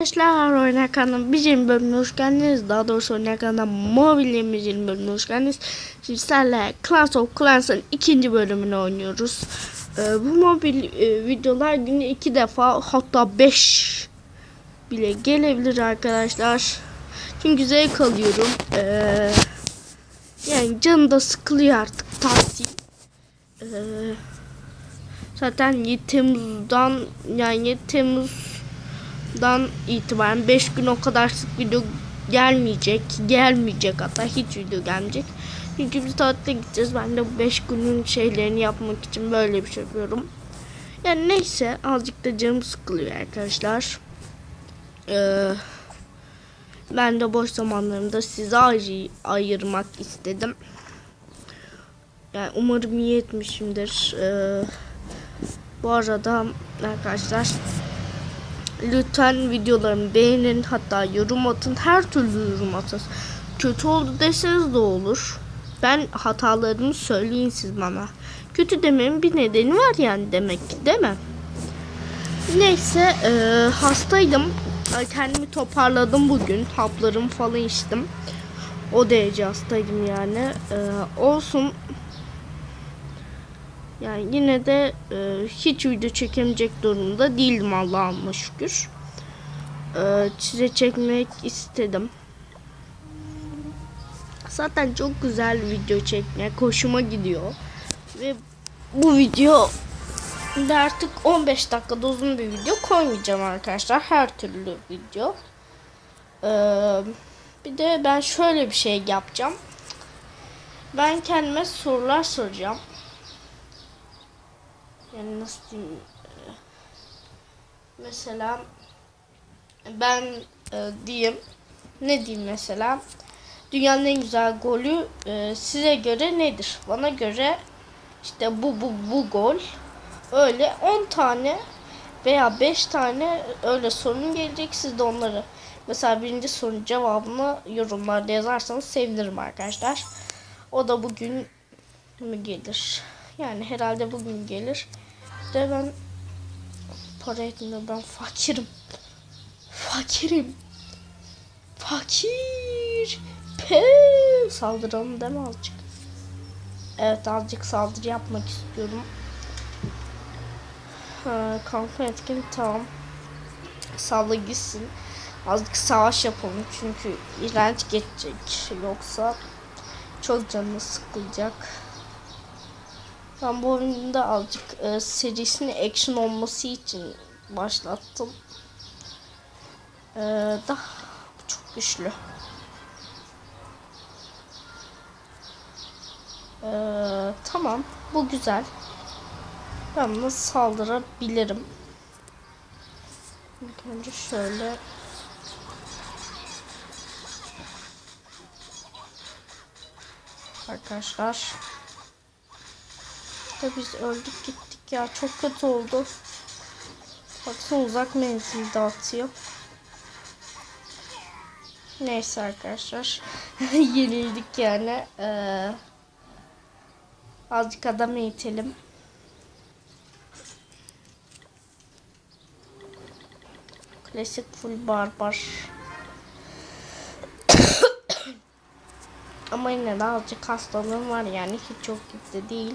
Arkadaşlar oynak kanalım bizim bölümüne hoş geldiniz. Daha doğrusu oynak kanalım mobilyamızın bölümüne hoş geldiniz. Şimdi sizlerle Clash of Clans'ın ikinci bölümünü oynuyoruz. Ee, bu mobil e, videolar günde iki defa hatta beş bile gelebilir arkadaşlar. Çünkü zevk alıyorum. Ee, yani canım da sıkılıyor artık tatil. Ee, zaten 7 Temmuz'dan yani 7 Temmuz dan itibaren 5 gün o kadar sık video gelmeyecek. Gelmeyecek hatta hiç video gelmeyecek. Çünkü biz tatile gideceğiz. Ben de bu 5 günün şeylerini yapmak için böyle bir şey yapıyorum. Yani neyse azıcık da canım sıkılıyor arkadaşlar. Ee, ben de boş zamanlarımda size ayrı, ayırmak istedim. Yani umarım iyi etmişimdir. Ee, bu arada arkadaşlar lütfen videolarımı beğenin hatta yorum atın. Her türlü yorum atın kötü oldu deseniz de olur. Ben hatalarımı söyleyin siz bana. Kötü dememin bir nedeni var yani demek ki değil mi? Neyse e, hastaydım. Ay, kendimi toparladım bugün. Haplarımı falan içtim. O derece hastaydım yani. E, olsun yani yine de e, hiç video çekemeyecek durumda değildim Allah'ıma şükür. E, size çekmek istedim. Zaten çok güzel video çekmek hoşuma gidiyor. Ve bu video de artık 15 dakikada uzun bir video koymayacağım arkadaşlar. Her türlü video. E, bir de ben şöyle bir şey yapacağım. Ben kendime sorular soracağım yani nasıl diyeyim e, mesela ben e, diyeyim ne diyeyim mesela dünyanın en güzel golü e, size göre nedir? Bana göre işte bu bu bu gol öyle 10 tane veya 5 tane öyle sorun gelecek siz de onları mesela birinci sorunun cevabını yorumlarda yazarsanız sevinirim arkadaşlar. O da bugün mü gelir? Yani herhalde bugün gelir. De ben para etmiyor. Ben fakirim. Fakirim. Fakir. Pe saldıralım mi azıcık? Evet azıcık saldırı yapmak istiyorum. Ha, kanka etkin tamam. Salla gitsin. Azıcık savaş yapalım çünkü iğrenç geçecek. Yoksa çok canını sıkılacak. Ben bu oyunda azıcık e, serisinin action olması için başlattım. E, da çok güçlü. E, tamam, bu güzel. Ben nasıl saldırabilirim? İlk önce şöyle arkadaşlar da biz öldük gittik ya. Çok kötü oldu. Baksana uzak menzil dağıtıyor. Neyse arkadaşlar. Yenildik yani. Ee, azıcık adam eğitelim. Klasik full barbar. Ama yine de azıcık hastalığım var yani hiç çok gitti değil.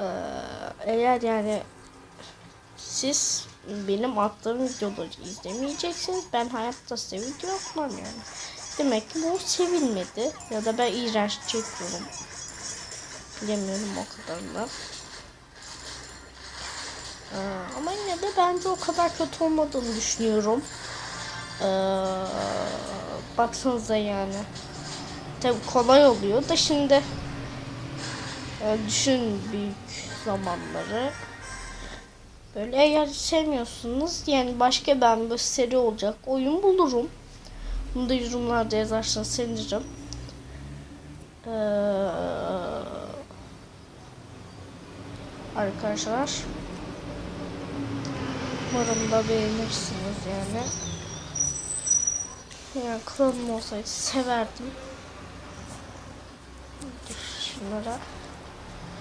Ee, eğer yani siz benim attığım videoları izlemeyeceksiniz. Ben hayatta size video atmam yani. Demek ki bu sevilmedi. Ya da ben iğrenç çekiyorum. Bilemiyorum o kadarını. Ee, ama yine de bence o kadar kötü olmadığını düşünüyorum. Ee, baksanıza yani. Tabi kolay oluyor da şimdi e, düşün büyük zamanları. Böyle eğer sevmiyorsunuz yani başka ben bir seri olacak oyun bulurum. Bunu da yorumlarda yazarsanız sevinirim. Ee, arkadaşlar umarım da beğenirsiniz yani. Yani kralım olsaydı severdim. Şunlara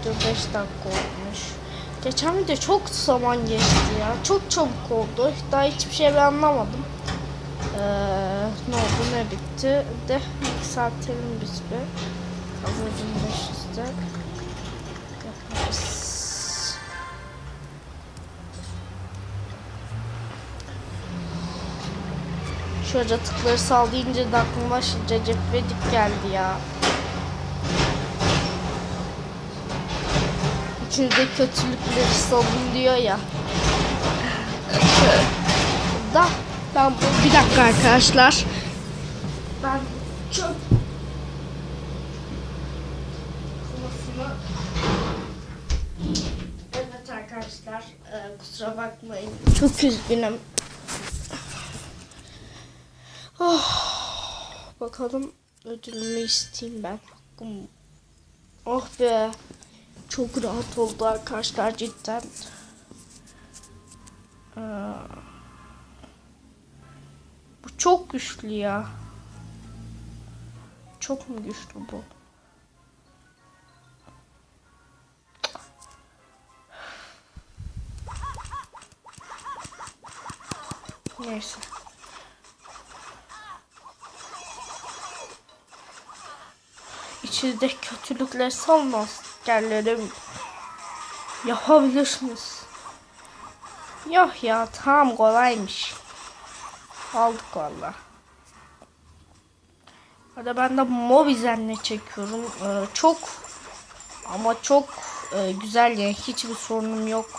Video 5 dakika olmuş. Geçen video çok zaman geçti ya. Çok çabuk oldu. Daha hiçbir şey ben anlamadım. Eee, ne oldu ne bitti. De yükseltelim biz bir. Hazırdım 500'de. Yaparız. Şu yaratıkları sal deyince de aklıma Recep İvedik geldi ya. İçinde kötülükleri salın diyor ya. da ben bu bir dakika arkadaşlar. Ben çok Evet arkadaşlar e, kusura bakmayın. Çok üzgünüm. Oh, bakalım ödülümü isteyeyim ben. Oh be. Çok rahat oldu arkadaşlar cidden. Ee, bu çok güçlü ya. Çok mu güçlü bu? Neyse. İçinde kötülükler salmaz askerlerim. Yapabilirsiniz. Yok ya tamam kolaymış. Aldık valla. Hadi ben de Mobizen'le çekiyorum. Ee, çok ama çok e, güzel yani hiçbir sorunum yok.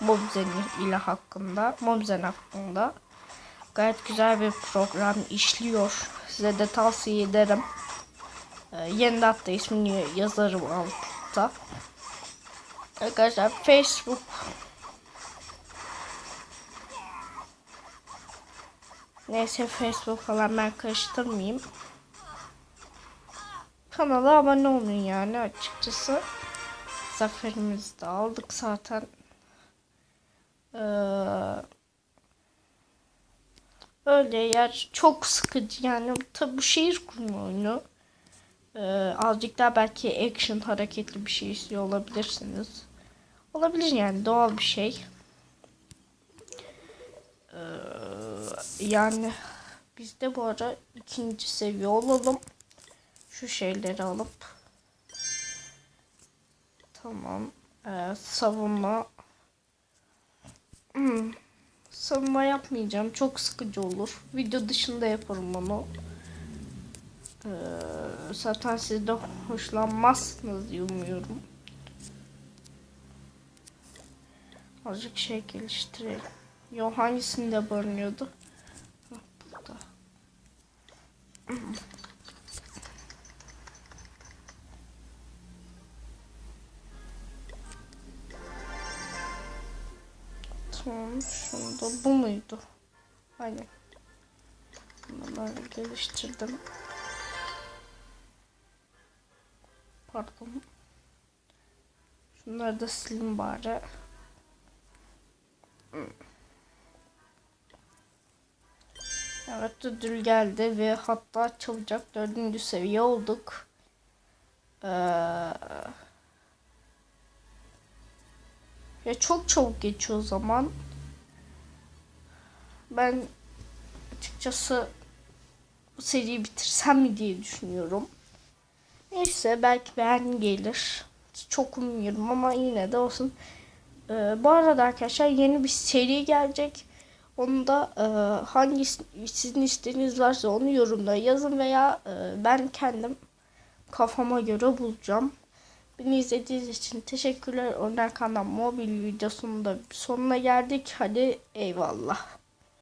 Mobizen ile hakkında. Mobizen hakkında. Gayet güzel bir program işliyor. Size de tavsiye ederim. Ee, yeniden hatta ismini yazarım altta. Arkadaşlar Facebook Neyse Facebook falan ben karıştırmayayım. Kanala abone olun yani açıkçası. Zaferimizi de aldık zaten. Ee, öyle yer çok sıkıcı yani tabi bu şehir kurma oyunu. Ee, azıcık daha belki action hareketli bir şey istiyor olabilirsiniz. Olabilir yani doğal bir şey. Ee, yani biz de bu ara ikinci seviye olalım. Şu şeyleri alıp tamam ee, savunma hmm. savunma yapmayacağım çok sıkıcı olur video dışında yaparım onu ee, zaten siz de hoşlanmazsınız diye umuyorum azıcık şey geliştirelim Yo hangisinde barınıyordu? Burada. Tamam, şunda bu muydu? Aynen. Böyle geliştirdim. Pardon. Şunları da silin bari. Evet ödül geldi ve hatta çabucak dördüncü seviye olduk. Ee, ya çok çabuk geçiyor o zaman. Ben açıkçası bu seriyi bitirsem mi diye düşünüyorum. Neyse belki beğen gelir. Çok umuyorum ama yine de olsun. Ee, bu arada arkadaşlar yeni bir seri gelecek. Onu da e, hangi sizin isteğiniz varsa onu yorumda yazın veya e, ben kendim kafama göre bulacağım. Beni izlediğiniz için teşekkürler. Önder Kanal mobil videosunun da sonuna geldik. Hadi eyvallah.